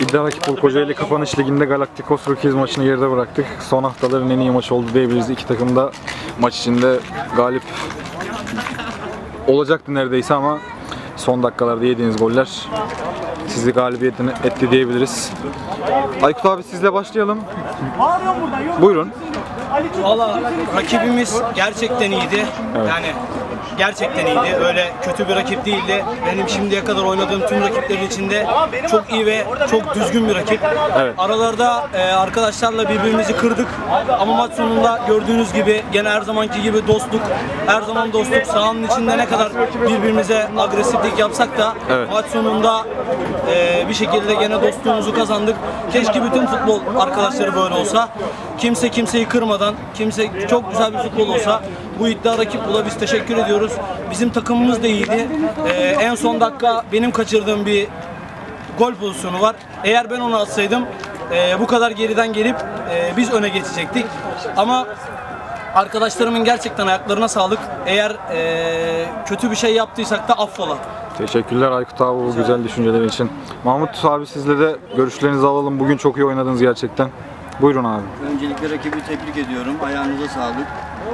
İddia rakip Kocaeli Kapanış Ligi'nde Galacticos Rockies maçını geride bıraktık. Son haftaların en iyi maçı oldu diyebiliriz. İki takım da maç içinde galip olacaktı neredeyse ama son dakikalarda yediğiniz goller sizi galibiyetine etti diyebiliriz. Aykut abi sizle başlayalım. Buyurun. Valla rakibimiz gerçekten iyiydi. Evet. Yani gerçekten iyiydi. Öyle kötü bir rakip değildi. Benim şimdiye kadar oynadığım tüm rakiplerin içinde çok iyi ve çok düzgün bir rakip. Evet. Aralarda e, arkadaşlarla birbirimizi kırdık. Ama maç sonunda gördüğünüz gibi gene her zamanki gibi dostluk. Her zaman dostluk. Sahanın içinde ne kadar birbirimize agresiflik yapsak da Evet. maç sonunda e, bir şekilde gene dostluğumuzu kazandık. Keşke bütün futbol arkadaşları böyle olsa. Kimse kimseyi kırmadan, kimse çok güzel bir futbol olsa. Bu iddia rakip bula biz teşekkür ediyoruz. Bizim takımımız da iyiydi. E, en son dakika benim kaçırdığım bir gol pozisyonu var. Eğer ben onu atsaydım e, bu kadar geriden gelip e, biz öne geçecektik. Ama arkadaşlarımın gerçekten ayaklarına sağlık. Eğer e, kötü bir şey yaptıysak da affola. Teşekkürler Aykut abi bu güzel düşüncelerin için. Mahmut abi sizle de görüşlerinizi alalım. Bugün çok iyi oynadınız gerçekten. Buyurun abi. Öncelikle rakibi tebrik ediyorum. Ayağınıza sağlık.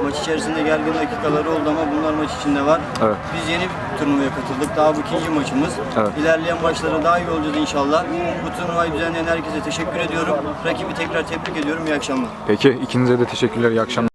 Maç içerisinde gergin dakikaları oldu ama bunlar maç içinde var. Evet. Biz yeni bir turnuvaya katıldık. Daha bu ikinci maçımız. Evet. İlerleyen maçlara daha iyi olacağız inşallah. Bu turnuvayı düzenleyen herkese teşekkür ediyorum. Rakibi tekrar tebrik ediyorum. İyi akşamlar. Peki ikinize de teşekkürler. İyi akşamlar.